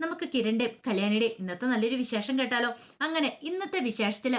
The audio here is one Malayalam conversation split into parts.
നമുക്ക് കിരണിന്റെ കല്യാണിയുടെ ഇന്നത്തെ നല്ലൊരു വിശേഷം കേട്ടാലോ? അങ്ങനെ ഇന്നത്തെ വിശേഷത്തിൽ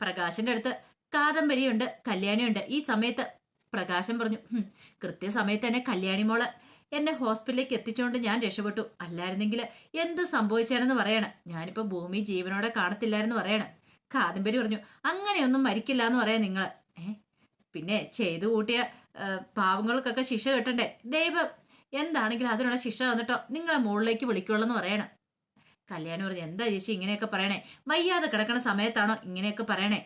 പ്രകാശന്റെ അടുത്ത് കാദംബരിയുണ്ട് കല്യാണിയുണ്ട്. ഈ സമയത്ത് പ്രകാശം പറഞ്ഞു "ഹും, കൃത്യസമയത്ത് തന്നെ കല്യാണി മോൾ എന്നെ ഹോസ്പിറ്റലിലേക്ക് എത്തിച്ചുകൊണ്ട് ഞാൻ രക്ഷപ്പെട്ടു. അല്ലായിരുന്നെങ്കിൽ എന്ത് സംഭവിച്ചാണെന്ന് പറയണം. ഞാനിപ്പോ ഭൂമി ജീവനോടെ കാണത്തില്ലായിരുന്നു പറയണം. കാദംബരി പറഞ്ഞു അങ്ങനെയൊന്നും മരിക്കില്ല എന്ന് പറയാം നിങ്ങൾ പിന്നെ ചെയ്തു കൂട്ടിയ പാവങ്ങൾക്കൊക്കെ ശിക്ഷ കിട്ടണ്ടേ? ദൈവം എന്താണെങ്കിലും അതിനുള്ള ശിക്ഷ തന്നിട്ടോ നിങ്ങളെ മുകളിലേക്ക് വിളിക്കുള്ളൂ എന്ന് പറയണം. കല്യാണി പറഞ്ഞു എന്താ ചേച്ചി ഇങ്ങനെയൊക്കെ പറയണേ? വയ്യാതെ കിടക്കണ സമയത്താണോ ഇങ്ങനെയൊക്കെ പറയണേ?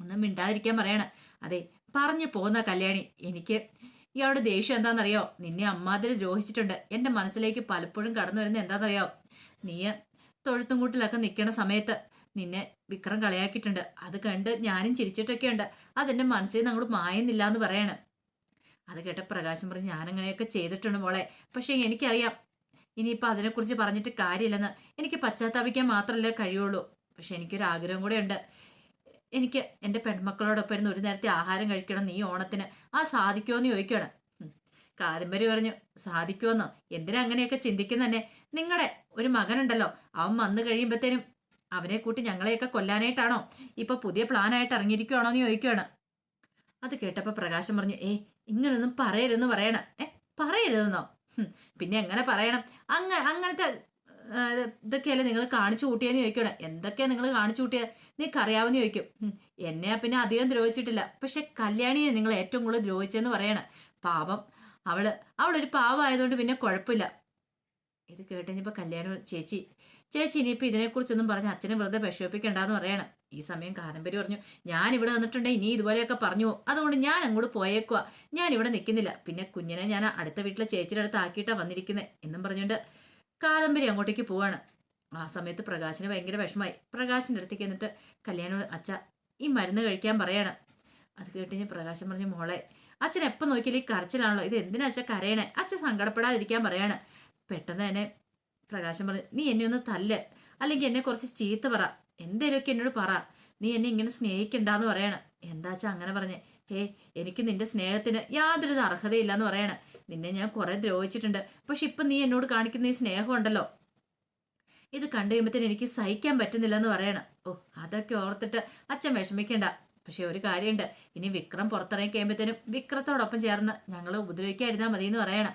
ഒന്നും മിണ്ടാതിരിക്കാൻ പറയണേ. അതെ പറഞ്ഞു പോകുന്ന കല്യാണി എനിക്ക് ഇയാളുടെ ദേഷ്യം എന്താണെന്നറിയോ? നിന്നെ അമ്മാതിരി ദ്രോഹിച്ചിട്ടുണ്ട്. എന്റെ മനസ്സിലേക്ക് പലപ്പോഴും കടന്നു വരുന്നത് എന്താണെന്നറിയോ? നീ തൊഴുത്തും കൂട്ടിലൊക്കെ നിൽക്കണ സമയത്ത് നിന്നെ വിക്രം കളയാക്കിയിട്ടുണ്ട്. അത് കണ്ട് ഞാനും ചിരിച്ചിട്ടൊക്കെ ഉണ്ട് അതെന്റെ മനസ്സിൽ നിന്ന് അങ്ങോട്ട് മായുന്നില്ല എന്ന് പറയണം. അത് കേട്ട പ്രകാശം പറഞ്ഞ് ഞാനങ്ങനെയൊക്കെ ചെയ്തിട്ടുണ്ട് മോളെ. പക്ഷേ എനിക്കറിയാം. ഇനിയിപ്പോൾ അതിനെക്കുറിച്ച് പറഞ്ഞിട്ട് കാര്യമില്ലെന്ന് എനിക്ക് പശ്ചാത്താപിക്കാൻ മാത്രമല്ലേ കഴിയുള്ളൂ. പക്ഷെ എനിക്കൊരു ആഗ്രഹം കൂടെ ഉണ്ട്. എനിക്ക് എന്റെ പെൺമക്കളോടൊപ്പം ഇരുന്ന് ഒരു നേരത്തെ ആഹാരം കഴിക്കണം നീ ഓണത്തിന്. ആ സാധിക്കുമോ എന്ന് ചോദിക്കുകയാണ്. ഉം. കാദംബരി പറഞ്ഞു സാധിക്കുമെന്നോ എന്തിനാ അങ്ങനെയൊക്കെ ചിന്തിക്കുന്നതന്നെ നിങ്ങളുടെ ഒരു മകനുണ്ടല്ലോ. അവൻ വന്നു കഴിയുമ്പോഴത്തേനും അവനെ കൂട്ടി ഞങ്ങളെയൊക്കെ കൊല്ലാനായിട്ടാണോ? ഇപ്പൊ പുതിയ പ്ലാനായിട്ട് ഇറങ്ങിയിരിക്കുവാണോ എന്ന് ചോദിക്കുകയാണ്. അത് കേട്ടപ്പോ പ്രകാശം പറഞ്ഞു ഏ ഇങ്ങനൊന്നും പറയരുതെന്ന് പറയണം. ഏ പറയരുതെന്നോ? പിന്നെ എങ്ങനെ പറയണം? അങ്ങ അങ്ങനത്തെ ഇതൊക്കെയല്ലേ നിങ്ങൾ കാണിച്ചു കൂട്ടിയെന്ന് ചോദിക്കണം? എന്തൊക്കെയാ നിങ്ങൾ കാണിച്ചു കൂട്ടിയത് നീക്ക് അറിയാവുന്ന ചോദിക്കും എന്നെ പിന്നെ അധികം ദ്രോഹിച്ചിട്ടില്ല. പക്ഷെ കല്യാണിയെ നിങ്ങൾ ഏറ്റവും കൂടുതൽ ദ്രോഹിച്ചെന്ന് പറയണം. പാപം അവൾ അവളൊരു പാവമായതുകൊണ്ട് പിന്നെ കുഴപ്പമില്ല. ഇത് കേട്ടുകഴിഞ്ഞപ്പോൾ കല്യാണം ചേച്ചി ചേച്ചി ഇനിയിപ്പോൾ ഇതിനെക്കുറിച്ചൊന്നും പറഞ്ഞ് അച്ഛനെ വെറുതെ വിഷമിപ്പിക്കണ്ടെന്ന് പറയണം. ഈ സമയം കാദംബരി പറഞ്ഞു ഞാൻ ഇവിടെ വന്നിട്ടുണ്ടെങ്കിൽ ഇനി ഇതുപോലെയൊക്കെ പറഞ്ഞു. അതുകൊണ്ട് ഞാൻ അങ്ങോട്ട് പോയേക്കുക ഞാൻ ഇവിടെ നിൽക്കുന്നില്ല. പിന്നെ കുഞ്ഞിനെ ഞാൻ അടുത്ത വീട്ടിലെ ചേച്ചിയുടെ അടുത്ത് ആക്കിയിട്ടാണ് വന്നിരിക്കുന്നത് എന്നും പറഞ്ഞുകൊണ്ട് കാദംബരി അങ്ങോട്ടേക്ക് പോവാണ്. ആ സമയത്ത് പ്രകാശിന് ഭയങ്കര വിഷമായി പ്രകാശിന്റെ അടുത്തേക്ക് എന്നിട്ട് കല്യാണം അച്ഛ ഈ മരുന്ന് കഴിക്കാൻ പറയണം. അത് കേട്ട് ഞാൻ പ്രകാശം പറഞ്ഞു മോളെ അച്ഛൻ എപ്പോൾ നോക്കിയാലും ഈ കരച്ചിലാണല്ലോ. ഇത് എന്തിനാ അച്ഛൻ കരയണേ? അച്ഛൻ സങ്കടപ്പെടാതിരിക്കാൻ പറയാണ്. പെട്ടെന്ന് തന്നെ പ്രകാശം പറഞ്ഞു നീ എന്നെ ഒന്ന് തല്ല്. അല്ലെങ്കിൽ എന്നെ കുറച്ച് ചീത്ത പറ. എന്തേലുമൊക്കെ എന്നോട് പറ. നീ എന്നെ ഇങ്ങനെ സ്നേഹിക്കണ്ടെന്ന് പറയണം. എന്താ വെച്ചാ അങ്ങനെ പറഞ്ഞേ? ഹേ എനിക്ക് നിന്റെ സ്നേഹത്തിന് യാതൊരു അർഹതയില്ല എന്ന് പറയണം. നിന്നെ ഞാൻ കുറെ ദ്രോഹിച്ചിട്ടുണ്ട്. പക്ഷെ ഇപ്പൊ നീ എന്നോട് കാണിക്കുന്ന ഈ സ്നേഹം ഉണ്ടല്ലോ ഇത് കണ്ടു കഴിയുമ്പത്തേന് എനിക്ക് സഹിക്കാൻ പറ്റുന്നില്ല എന്ന് പറയണം. ഓ അതൊക്കെ ഓർത്തിട്ട് അച്ഛൻ വിഷമിക്കണ്ട. പക്ഷെ ഒരു കാര്യമുണ്ട്. ഇനി വിക്രം പുറത്തിറങ്ങി കഴിയുമ്പത്തേനും വിക്രത്തോടൊപ്പം ചേർന്ന് ഞങ്ങൾ ഉപദ്രവിക്കാതിരുന്നാൽ മതി എന്ന് പറയണം.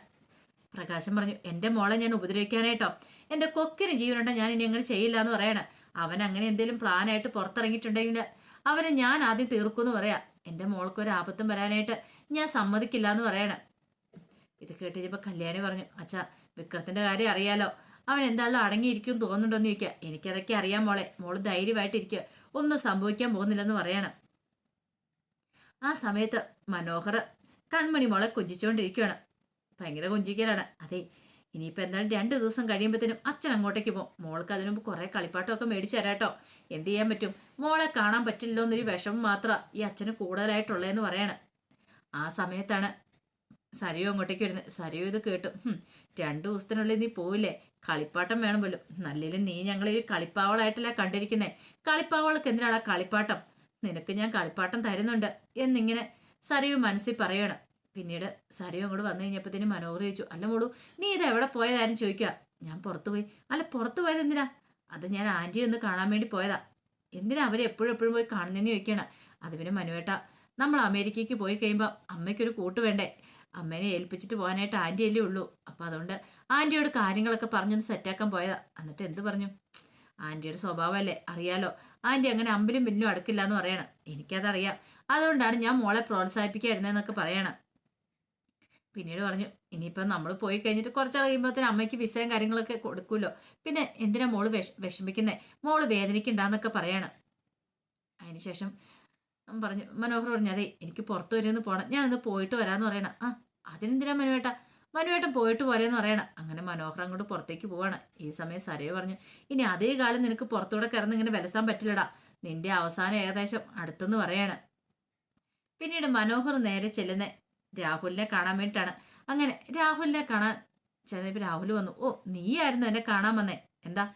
പ്രകാശം പറഞ്ഞു എന്റെ മോളെ ഞാൻ ഉപദ്രവിക്കാനായിട്ടോ? എന്റെ കൊക്കിന് ജീവനുണ്ടോ ഞാൻ ഇനി അങ്ങനെ ചെയ്യില്ല എന്ന് പറയണം. അവൻ അങ്ങനെ എന്തെങ്കിലും പ്ലാനായിട്ട് പുറത്തിറങ്ങിയിട്ടുണ്ടെങ്കിൽ അവനെ ഞാൻ ആദ്യം തീർക്കുമെന്ന് പറയാം. എന്റെ മോൾക്ക് ഒരു ആപത്തും വരാനായിട്ട് ഞാൻ സമ്മതിക്കില്ല എന്ന് പറയണം. ഇത് കേട്ട് കഴിഞ്ഞപ്പോൾ കല്യാണി പറഞ്ഞു അച്ഛാ വിക്രത്തിന്റെ കാര്യം അറിയാലോ. അവൻ എന്താണല്ലോ അടങ്ങിയിരിക്കും തോന്നുന്നുണ്ടോന്ന് ചോദിക്കുക എനിക്കതൊക്കെ അറിയാം മോളെ. മോൾ ധൈര്യമായിട്ടിരിക്കുക ഒന്നും സംഭവിക്കാൻ പോകുന്നില്ലെന്ന് പറയണം. ആ സമയത്ത് മനോഹർ കൺമണി മോളെ കൊഞ്ചിച്ചുകൊണ്ടിരിക്കുകയാണ് ഭയങ്കര കൊഞ്ചിക്കലാണ്. അതെ ഇനിയിപ്പോൾ എന്തായാലും രണ്ട് ദിവസം കഴിയുമ്പോഴത്തേനും അച്ഛൻ അങ്ങോട്ടേക്ക് പോകും മോൾക്ക് അതിനു മുമ്പ് കുറേ കളിപ്പാട്ടമൊക്കെ മേടിച്ചു തരാട്ടോ. എന്ത് ചെയ്യാൻ പറ്റും? മോളെ കാണാൻ പറ്റില്ലല്ലോ എന്നൊരു വിഷമം മാത്രമാണ് ഈ അച്ഛന് കൂടുതലായിട്ടുള്ളതെന്ന് പറയാണ്. ആ സമയത്താണ് സരിയോ അങ്ങോട്ടേക്ക് വരുന്നത്. സരിയോ ഇത് കേട്ടു. "ഹും, രണ്ടു ദിവസത്തിനുള്ളിൽ നീ പോവില്ലേ? കളിപ്പാട്ടം വേണം പോലും നല്ലേലും നീ ഞങ്ങളെ ഒരു കളിപ്പാവളായിട്ടല്ല കണ്ടിരിക്കുന്നേ? കളിപ്പാവൾക്ക് എന്തിനാണ് കളിപ്പാട്ടം? നിനക്ക് ഞാൻ കളിപ്പാട്ടം തരുന്നുണ്ട് എന്നിങ്ങനെ സരിയോ മനസ്സിൽ പറയണം. പിന്നീട് സരിയോ അങ്ങോട്ട് വന്നു കഴിഞ്ഞപ്പോഴത്തേനും മനോഹർ ചോദിച്ചു അല്ല മോളൂ നീ ഇത് എവിടെ പോയതാരും ചോദിക്കുക. ഞാൻ പുറത്തു പോയി. അല്ല പുറത്തു പോയത് എന്തിനാ? അത് ഞാൻ ആന്റി ഒന്ന് കാണാൻ വേണ്ടി പോയതാ. എന്തിനാ അവരെ എപ്പോഴും എപ്പോഴും പോയി കാണുന്നതെന്ന് ചോദിക്കണം അത് പിന്നെ മനുവേട്ട നമ്മൾ അമേരിക്കയ്ക്ക് പോയി കഴിയുമ്പോൾ അമ്മയ്ക്കൊരു കൂട്ട് വേണ്ടേ? അമ്മേനെ ഏൽപ്പിച്ചിട്ട് പോകാനായിട്ട് ആന്റി അല്ലേ ഉള്ളൂ. അപ്പോൾ അതുകൊണ്ട് ആന്റിയോട് കാര്യങ്ങളൊക്കെ പറഞ്ഞൊന്ന് സെറ്റാക്കാൻ പോയതാ. എന്നിട്ട് എന്ത് പറഞ്ഞു? ആന്റിയുടെ സ്വഭാവമല്ലേ അറിയാലോ. ആന്റി അങ്ങനെ അമ്പിലും പിന്നും അടുക്കില്ല എന്ന് പറയണം. എനിക്കതറിയാം. അതുകൊണ്ടാണ് ഞാൻ മോളെ പ്രോത്സാഹിപ്പിക്കായിരുന്നതെന്നൊക്കെ പറയണം. പിന്നീട് പറഞ്ഞു ഇനിയിപ്പം നമ്മൾ പോയി കഴിഞ്ഞിട്ട് കുറച്ച് കഴിയുമ്പോഴത്തേന് അമ്മയ്ക്ക് വിസയും കാര്യങ്ങളൊക്കെ കൊടുക്കുമല്ലോ പിന്നെ എന്തിനാ മോൾ വിഷ വിഷമിക്കുന്നേ? മോൾ വേദനിക്കണ്ടെന്നൊക്കെ പറയാണ്. അതിനുശേഷം പറഞ്ഞു മനോഹർ പറഞ്ഞു അതെ എനിക്ക് പുറത്ത് വരുമെന്ന് പോകണം ഞാനൊന്ന് പോയിട്ട് വരാമെന്ന് പറയണം. ആ അതിനെന്തിനാ മനുവേട്ട? മനുവേട്ടൻ പോയിട്ട് പോരെന്ന് പറയണം. അങ്ങനെ മനോഹർ അങ്ങോട്ട് പുറത്തേക്ക് പോവാണ്. ഈ സമയം സരയോ പറഞ്ഞു ഇനി അതേ കാലം നിനക്ക് പുറത്തൂടെ കിടന്ന് ഇങ്ങനെ വിലസാൻ പറ്റില്ലടാ. നിന്റെ അവസാനം ഏകദേശം അടുത്തെന്ന് പറയാണ്. പിന്നീട് മനോഹർ നേരെ ചെല്ലുന്ന രാഹുലിനെ കാണാൻ വേണ്ടിയിട്ടാണ്. അങ്ങനെ രാഹുലിനെ കാണാൻ ചെന്നപ്പോൾ രാഹുൽ വന്നു. ഓ നീയായിരുന്നു എന്നെ കാണാൻ വന്നേ. എന്താ?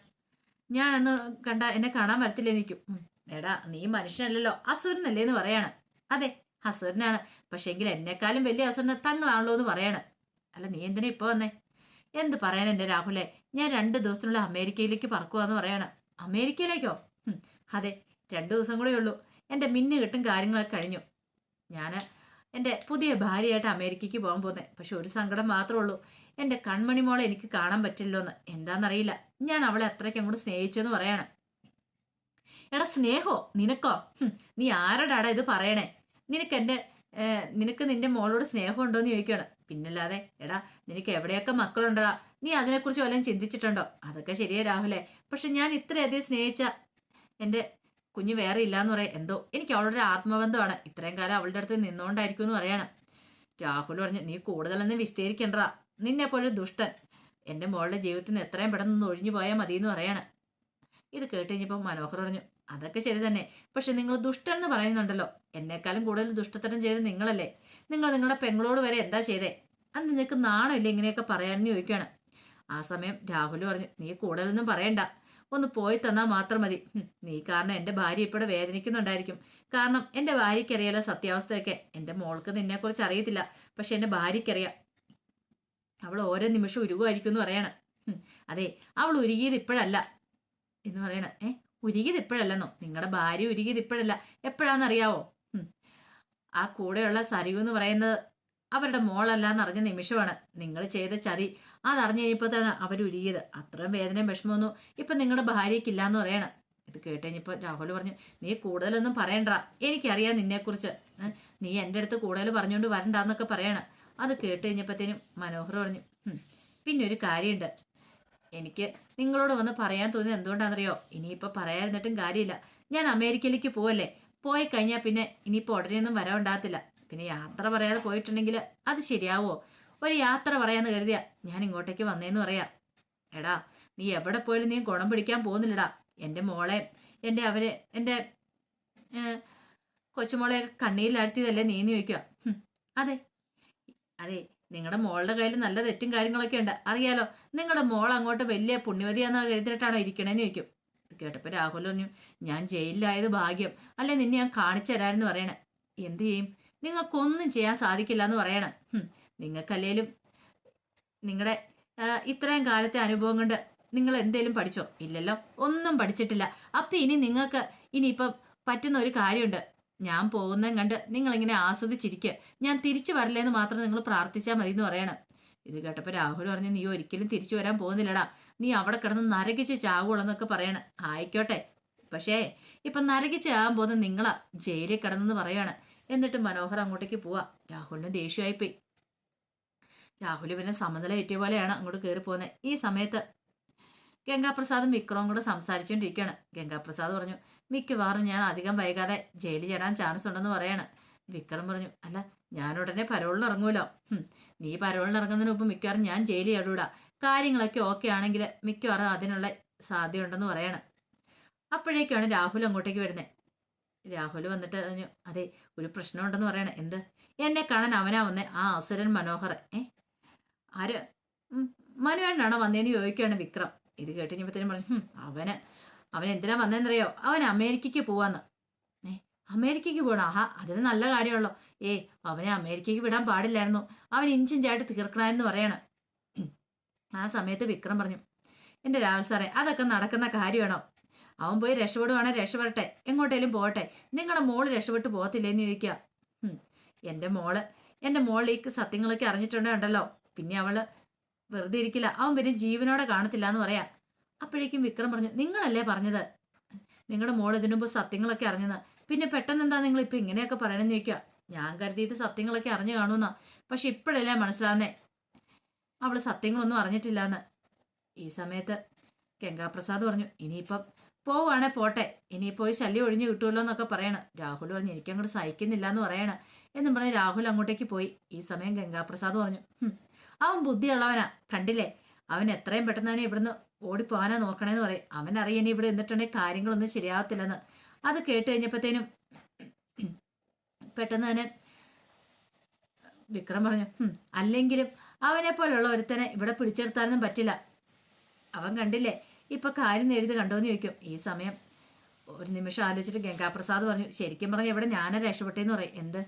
ഞാൻ അന്ന് കണ്ട എന്നെ കാണാൻ വരത്തില്ലേ നിൽക്കും എടാ നീ മനുഷ്യനല്ലല്ലോ. അസുരനല്ലേ എന്ന് പറയാണ്. അതെ അസുരനാണ്. പക്ഷെങ്കിൽ എന്നെക്കാളും വലിയ അസുരനെ തങ്ങളാണല്ലോ എന്ന് പറയാണ്. അല്ല നീ എന്തിനാ ഇപ്പൊ വന്നേ? എന്ത് പറയാൻ എന്റെ രാഹുലെ? ഞാൻ രണ്ട് ദിവസത്തിനുള്ളിൽ അമേരിക്കയിലേക്ക് പറക്കുവാന്ന് പറയാണ്. അമേരിക്കയിലേക്കോ? അതെ രണ്ട് ദിവസം കൂടെ ഉള്ളൂ. എന്റെ മിന്നു കിട്ടും കാര്യങ്ങളൊക്കെ കഴിഞ്ഞു. ഞാൻ എന്റെ പുതിയ ഭാര്യയായിട്ട് അമേരിക്കയ്ക്ക് പോകാൻ പോകുന്നത് പക്ഷെ ഒരു സങ്കടം മാത്രമേ ഉള്ളൂ. എന്റെ കൺമണി മോളെ എനിക്ക് കാണാൻ പറ്റില്ലോ എന്ന് എന്താണെന്നറിയില്ല ഞാൻ അവളെ അത്രയ്ക്ക് അങ്ങോട്ട് സ്നേഹിച്ചെന്ന് പറയാണ്. എടാ സ്നേഹോ? നിനക്കോ? നീ ആരോടാടാ ഇത് പറയണേ? നിനക്ക് എന്റെ നിനക്ക് നിന്റെ മോളോട് സ്നേഹം ഉണ്ടോയെന്ന് ചോദിക്കുകയാണ്. പിന്നല്ലാതെ എടാ നിനക്ക് എവിടെയൊക്കെ മക്കളുണ്ടടാ? നീ അതിനെക്കുറിച്ച് വല്ലതും ചിന്തിച്ചിട്ടുണ്ടോ? അതൊക്കെ ശരിയാ രാഹുലേ. പക്ഷെ ഞാൻ ഇത്രയധികം സ്നേഹിച്ച എന്റെ കുഞ്ഞ് വേറെ ഇല്ലാന്ന് പറയാം. എന്തോ എനിക്ക് അവളുടെ ആത്മബന്ധമാണ്. ഇത്രയും കാലം അവളുടെ അടുത്ത് നിന്നുകൊണ്ടായിരിക്കും എന്ന് പറയാണ്. രാഹുൽ പറഞ്ഞു നീ കൂടുതലൊന്നും വിസ്തീരിക്കണ്ട നിന്നെ പോലെ ദുഷ്ടൻ. എന്റെ മോളുടെ ജീവിതത്തിൽ നിന്ന് എത്രയും പെട്ടെന്ന് ഒഴിഞ്ഞു പോയാൽ മതി എന്ന് പറയാണ്. ഇത് കേട്ട് കഴിഞ്ഞപ്പോൾ മനോഹർ പറഞ്ഞു അതൊക്കെ ശരി തന്നെ. പക്ഷെ നിങ്ങൾ ദുഷ്ടൻ എന്ന് പറയുന്നുണ്ടല്ലോ. എന്നെക്കാളും കൂടുതൽ ദുഷ്ടത്തരം ചെയ്ത് നിങ്ങളല്ലേ. നിങ്ങൾ നിങ്ങളുടെ പെങ്ങളോട് വരെ എന്താ ചെയ്തേ? അത് നിനക്ക് നാണമില്ല ഇങ്ങനെയൊക്കെ പറയാനെന്ന് ചോദിക്കുകയാണ്. ആ സമയം രാഹുൽ പറഞ്ഞു നീ കൂടുതലൊന്നും പറയണ്ട. ഒന്ന് പോയി തന്നാൽ മാത്രം മതി. നീ കാരണം എന്റെ ഭാര്യ ഇപ്പോഴും വേദനിക്കുന്നുണ്ടായിരിക്കും. കാരണം എന്റെ ഭാര്യയ്ക്കറിയാലോ സത്യാവസ്ഥയൊക്കെ. എന്റെ മോൾക്ക് നിന്നെക്കുറിച്ച് അറിയത്തില്ല. പക്ഷെ എന്റെ ഭാര്യയ്ക്കറിയാം. അവൾ ഓരോ നിമിഷം ഉരുകുമായിരിക്കും എന്ന് പറയണം. അതെ അവൾ ഉരുകിയത് ഇപ്പോഴല്ല എന്ന് പറയണം. ഏ ഉരുകിയത് ഇപ്പോഴല്ലെന്നോ? നിങ്ങളുടെ ഭാര്യ ഉരുകിയത് ഇപ്പോഴല്ല. എപ്പോഴാണെന്നറിയാവോ ആ കൂടെയുള്ള സരിവ് എന്ന് പറയുന്നത് അവരുടെ മോളല്ല എന്നറിഞ്ഞ നിമിഷമാണ് നിങ്ങൾ ചെയ്ത ചതി. അതറിഞ്ഞു കഴിഞ്ഞപ്പോഴാണ് അവർ ഉരുകിയത്. അത്രയും വേദനയും വിഷമമൊന്നും ഇപ്പം നിങ്ങളുടെ ഭാര്യയ്ക്കില്ല എന്ന് പറയണം. ഇത് കേട്ട് കഴിഞ്ഞപ്പോൾ രാഹുൽ പറഞ്ഞു നീ കൂടുതലൊന്നും പറയണ്ട. എനിക്കറിയാം നിന്നെക്കുറിച്ച്. നീ എന്റെ അടുത്ത് കൂടുതൽ പറഞ്ഞുകൊണ്ട് വരണ്ടെന്നൊക്കെ പറയണം. അത് കേട്ട് കഴിഞ്ഞപ്പോഴത്തേനും മനോഹർ പറഞ്ഞു പിന്നെ ഒരു കാര്യമുണ്ട്. എനിക്ക് നിങ്ങളോട് വന്ന് പറയാൻ തോന്നിയത് എന്തുകൊണ്ടാണെന്നറിയോ? ഇനിയിപ്പോൾ പറയാതിരുന്നിട്ടും കാര്യമില്ല. ഞാൻ അമേരിക്കയിലേക്ക് പോവല്ലേ? പോയി കഴിഞ്ഞാൽ പിന്നെ ഇനിയിപ്പോൾ ഉടനെയൊന്നും വരവുണ്ടാകത്തില്ല. പിന്നെ യാത്ര പറയാതെ പോയിട്ടുണ്ടെങ്കിൽ അത് ശരിയാവോ? ഒരു യാത്ര പറയാന്ന് കരുതിയാ ഞാൻ ഇങ്ങോട്ടേക്ക് വന്നേന്ന് പറയാ. എടാ നീ എവിടെ പോയാലും നീ ഗുണം പിടിക്കാൻ പോകുന്നില്ലടാ. എന്റെ മോളെ എന്റെ അവരെ എന്റെ കൊച്ചുമോളെ കണ്ണീരിലാഴ്ത്തിയതല്ലേ നീ നീ വയ്ക്കുക അതെ. അതെ നിങ്ങളുടെ മോളുടെ കയ്യിൽ നല്ല തെറ്റും കാര്യങ്ങളൊക്കെ ഉണ്ട്. അറിയാലോ നിങ്ങളുടെ മോൾ അങ്ങോട്ട് വലിയ പുണ്യവതിയാന്ന് എഴുതിയിട്ടാണോ ഇരിക്കണേന്ന് ചോദിക്കും. കേട്ടപ്പോൾ രാഹുൽ പറഞ്ഞു ഞാൻ ജയിലിലായത് ഭാഗ്യം. അല്ലെ നിന്നെ ഞാൻ കാണിച്ചു തരാമെന്ന് പറയണേ. എന്തു ചെയ്യും? നിങ്ങൾക്കൊന്നും ചെയ്യാൻ സാധിക്കില്ല എന്ന് പറയണം നിങ്ങൾക്കല്ലേലും നിങ്ങളുടെ ഇത്രയും കാലത്തെ അനുഭവം കൊണ്ട് നിങ്ങൾ എന്തേലും പഠിച്ചോ? ഇല്ലല്ലോ ഒന്നും പഠിച്ചിട്ടില്ല. അപ്പം ഇനി നിങ്ങൾക്ക് ഇനിയിപ്പം പറ്റുന്ന ഒരു കാര്യമുണ്ട്. ഞാൻ പോകുന്നതും കണ്ട് നിങ്ങളിങ്ങനെ ആസ്വദിച്ചിരിക്കുക ഞാൻ തിരിച്ചു വരില്ലെന്ന് മാത്രം നിങ്ങൾ പ്രാർത്ഥിച്ചാൽ മതി എന്ന് പറയണം. ഇത് കേട്ടപ്പോൾ രാഹുൽ പറഞ്ഞു നീ ഒരിക്കലും തിരിച്ചു വരാൻ പോകുന്നില്ലടാ. നീ അവിടെ കിടന്ന് നരകിച്ച് ചാവുള്ളെന്നൊക്കെ പറയണം. ആയിക്കോട്ടെ. പക്ഷേ ഇപ്പം നരകിച്ച് ആകാൻ പോകുന്ന നിങ്ങളാ ജയിലിൽ കിടന്നെന്ന് പറയാണ്. എന്നിട്ട് മനോഹർ അങ്ങോട്ടേക്ക് പോവാ. രാഹുലിന് ദേഷ്യമായിപ്പോയി. രാഹുൽ പിന്നെ സമനില ഏറ്റിയ പോലെയാണ് അങ്ങോട്ട് കയറി പോകുന്നത് ഈ സമയത്ത് ഗംഗാപ്രസാദും വിക്രവും കൂടെ സംസാരിച്ചുകൊണ്ടിരിക്കുകയാണ് ഗംഗാപ്രസാദ് പറഞ്ഞു മിക്കവാറും ഞാൻ അധികം വൈകാതെ ജയിലിൽ ചേടാൻ ചാൻസ് ഉണ്ടെന്ന് പറയാണ്. വിക്രം പറഞ്ഞു അല്ല ഞാൻ ഉടനെ പരോളിൽ ഇറങ്ങൂലോ നീ പരോളിൽ ഇറങ്ങുന്നതിന് മുമ്പ് മിക്കവാറും ഞാൻ ജയിലിൽ ഇടൂടാ കാര്യങ്ങളൊക്കെ ഓക്കെ ആണെങ്കിൽ മിക്കവാറും അതിനുള്ള സാധ്യതയുണ്ടെന്ന് പറയാണ്. അപ്പോഴേക്കാണ് രാഹുൽ അങ്ങോട്ടേക്ക് വരുന്നത് രാഹുൽ വന്നിട്ട് പറഞ്ഞു അതെ ഒരു പ്രശ്നമുണ്ടെന്ന് പറയണേ. എന്ത്? എന്നെ കാണാൻ അവനാ വന്നേ ആ അസുരൻ മനോഹർ. ഏ? ആര്? മനുവേണ്ണാണോ വന്നേന്ന് ചോദിക്കുകയാണ് വിക്രം. ഇത് കേട്ട് പറഞ്ഞു "ഹും, അവന് അവൻ എന്തിനാ വന്നതെന്നറിയോ അവൻ അമേരിക്കയ്ക്ക് പോവാന്ന്. ഏ? അമേരിക്കയ്ക്ക് പോകണം ആഹാ അതിന് നല്ല കാര്യമുള്ളൂ ഏ അവനെ അമേരിക്കയ്ക്ക് വിടാൻ പാടില്ലായിരുന്നു. അവൻ ഇഞ്ചിഞ്ചായിട്ട് തീർക്കണമെന്ന് പറയാണ്. ആ സമയത്ത് വിക്രം പറഞ്ഞു എന്റെ രാഹുൽ സാറേ അതൊക്കെ നടക്കുന്ന കാര്യമാണോ? അവൻ പോയി രക്ഷപ്പെടുവാണെ രക്ഷപ്പെടട്ടെ. എങ്ങോട്ടേലും പോകട്ടെ. നിങ്ങളുടെ മോൾ രക്ഷപ്പെട്ട് പോകത്തില്ലേന്ന് ചോദിക്കുക എന്റെ മോൾ. എന്റെ മോൾ ഈ സത്യങ്ങളൊക്കെ അറിഞ്ഞിട്ടുണ്ടല്ലോ പിന്നെ അവൾ വെറുതെ ഇരിക്കില്ല. അവൻ പിന്നെ ജീവനോടെ കാണത്തില്ല എന്ന് പറയാ. അപ്പോഴേക്കും വിക്രം പറഞ്ഞു നിങ്ങളല്ലേ പറഞ്ഞത്? നിങ്ങളുടെ മോൾ ഇതിനു മുമ്പ് സത്യങ്ങളൊക്കെ അറിഞ്ഞത്. പിന്നെ പെട്ടെന്ന് എന്താ നിങ്ങൾ ഇപ്പൊ ഇങ്ങനെയൊക്കെ പറയണമെന്ന് ചോദിക്കുക ഞാൻ കരുതിയത് സത്യങ്ങളൊക്കെ അറിഞ്ഞു കാണുമെന്നാ. പക്ഷെ ഇപ്പോഴല്ലേ മനസ്സിലാവുന്നേ. അവൾ സത്യങ്ങളൊന്നും അറിഞ്ഞിട്ടില്ലാന്ന്. ഈ സമയത്ത് ഗംഗാപ്രസാദ് പറഞ്ഞു ഇനിയിപ്പം പോവാണേ പോട്ടെ. ഇനി പോയി ശല്യം ഒഴിഞ്ഞു കിട്ടുമല്ലോ എന്നൊക്കെ പറയണം. രാഹുൽ പറഞ്ഞു എനിക്കങ്ങോട്ട് സഹിക്കുന്നില്ല എന്ന് പറയണം എന്നും പറഞ്ഞ് രാഹുൽ അങ്ങോട്ടേക്ക് പോയി. ഈ സമയം ഗംഗാപ്രസാദ് പറഞ്ഞു അവൻ ബുദ്ധിയുള്ളവനാ. കണ്ടില്ലേ? അവൻ എത്രയും പെട്ടെന്ന് തന്നെ ഇവിടുന്ന് ഓടിപ്പോവാനാ നോക്കണേന്ന് പറയും. അവൻ അറിയാൻ ഇവിടെ എന്നിട്ടുണ്ടെങ്കിൽ കാര്യങ്ങളൊന്നും ശരിയാവത്തില്ലെന്ന്. അത് കേട്ട് കഴിഞ്ഞപ്പോഴത്തേനും പെട്ടെന്ന് തന്നെ വിക്രം പറഞ്ഞു അല്ലെങ്കിലും അവനെ പോലുള്ള ഒരുത്തനെ ഇവിടെ പിടിച്ചെടുത്താനൊന്നും പറ്റില്ല. അവൻ കണ്ടില്ലേ? ഇപ്പൊ കാര്യം എഴുതി കണ്ടോന്ന് ചോദിക്കും. ഈ സമയം ഒരു നിമിഷം ആലോചിച്ചിട്ട് ഗംഗാപ്രസാദ് പറഞ്ഞു ശരിക്കും പറഞ്ഞു ഇവിടെ ഞാനാ രക്ഷപ്പെട്ടേന്ന് പറയും. എന്ത്?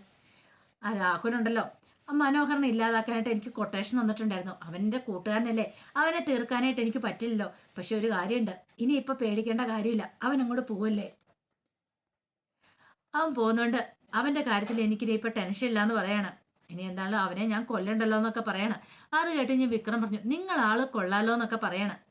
ആ രാഹുലുണ്ടല്ലോ ആ മനോഹരനെ ഇല്ലാതാക്കാനായിട്ട് എനിക്ക് കൊട്ടേഷൻ തന്നിട്ടുണ്ടായിരുന്നു. അവന്റെ കൂട്ടുകാരനല്ലേ? അവനെ തീർക്കാനായിട്ട് എനിക്ക് പറ്റില്ലല്ലോ. പക്ഷെ ഒരു കാര്യമുണ്ട്. ഇനി ഇപ്പൊ പേടിക്കേണ്ട കാര്യമില്ല. അവൻ അങ്ങോട്ട് പോവല്ലേ? അവൻ പോകുന്നുണ്ട്. അവന്റെ കാര്യത്തിൽ എനിക്കിനി ഇപ്പൊ ടെൻഷൻ ഇല്ലാന്ന് പറയാണ്. ഇനി എന്താണ് അവനെ ഞാൻ കൊല്ലണ്ടല്ലോ എന്നൊക്കെ പറയാണ്. അത് കേട്ട് ഞാൻ വിക്രം പറഞ്ഞു നിങ്ങൾ ആൾ കൊള്ളാലോ എന്നൊക്കെ പറയാണ്.